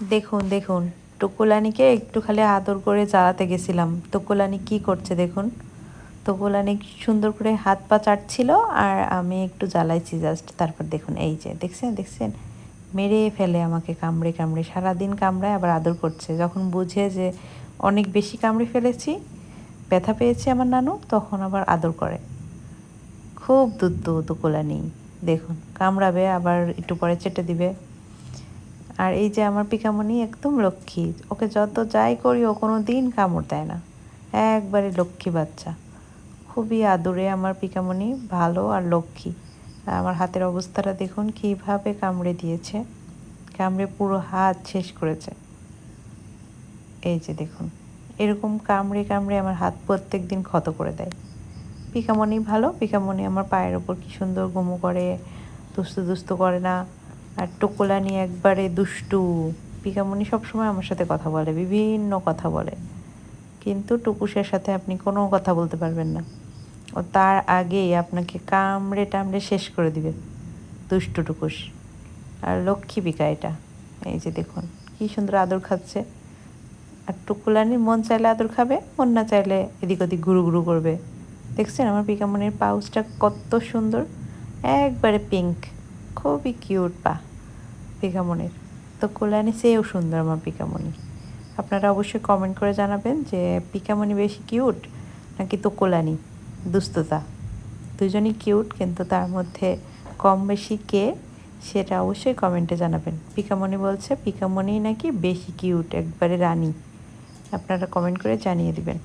দেখুন দেখুন। টুকুলানিকে একটু খালি আদর করে জ্বালাতে গেছিলাম। টুকুলানি কি করছে দেখুন। টুকুলানি সুন্দর করে হাত পা চাটছিল আর আমি একটু জ্বালাইছি জাস্ট। তারপর দেখুন, এই যে, দেখছেন দেখছেন? মেরে ফেলে আমাকে কামড়ে কামড়ে। সারাদিন কামড়ায় আবার আদর করছে। যখন বুঝে যে অনেক বেশি কামড়ে ফেলেছি, ব্যথা পেয়েছে আমার নানু, তখন আবার আদর করে। খুব দুধ তুকুলানি দেখুন, কামড়াবে, আবার একটু পরে চেটে দিবে। আর এই যে আমার পিকামণি একদম লক্ষ্মী, ওকে যত যাই করি ও কোনো দিন কামড় দেয় না। একবারে লক্ষ্মী বাচ্চা। খুবই আদরে আমার পিকামণি ভালো আর লক্ষ্মী। আমার হাতের অবস্থাটা দেখুন, কীভাবে কামড়ে দিয়েছে। কামড়ে পুরো হাত শেষ করেছে। এই যে দেখুন, এরকম কামড়ে কামড়ে আমার হাত প্রত্যেক দিন ক্ষত করে দেয়। পিকামণি ভালো পিকামণি আমার পায়ের ওপর কি সুন্দর ঘুমো করে, দুস্তু দুস্তু করে না। আর টোকোলানি একবারে দুষ্টু। পিকামণি সবসময় আমার সাথে কথা বলে, বিভিন্ন কথা বলে। কিন্তু টুকুসের সাথে আপনি কোনো কথা বলতে পারবেন না। ও তার আগেই আপনাকে কামড়ে টামড়ে শেষ করে দিবে, দুষ্টু টুকুস আর লক্ষ্মী পিকা এটা। এই যে দেখুন, কি সুন্দর আদর খাচ্ছে। আর টুকুলানি মন চাইলে আদর খাবে, মন না চাইলে এদিক ওদিক ঘুরু ঘুরু করবে। দেখছেন আমার পিকামনির পাউচটা কত সুন্দর, একবারে পিঙ্ক, খুবই কিউট পা। পিকামনির তো কোলানি সেও সুন্দর আমার পিকামনি আপনারা অবশ্যই কমেন্ট করে জানাবেন যে পিকামনি বেশি কিউট নাকি তো কোলানি দুস্ততা দুজনই কিউট কিন্তু তার মধ্যে কম বেশি কে সেটা অবশ্যই কমেন্টে জানাবেন। পিকামনি বলছে পিকামনি নাকি বেশি কিউট একবারে রানী। আপনারা কমেন্ট করে জানিয়ে দিবেন।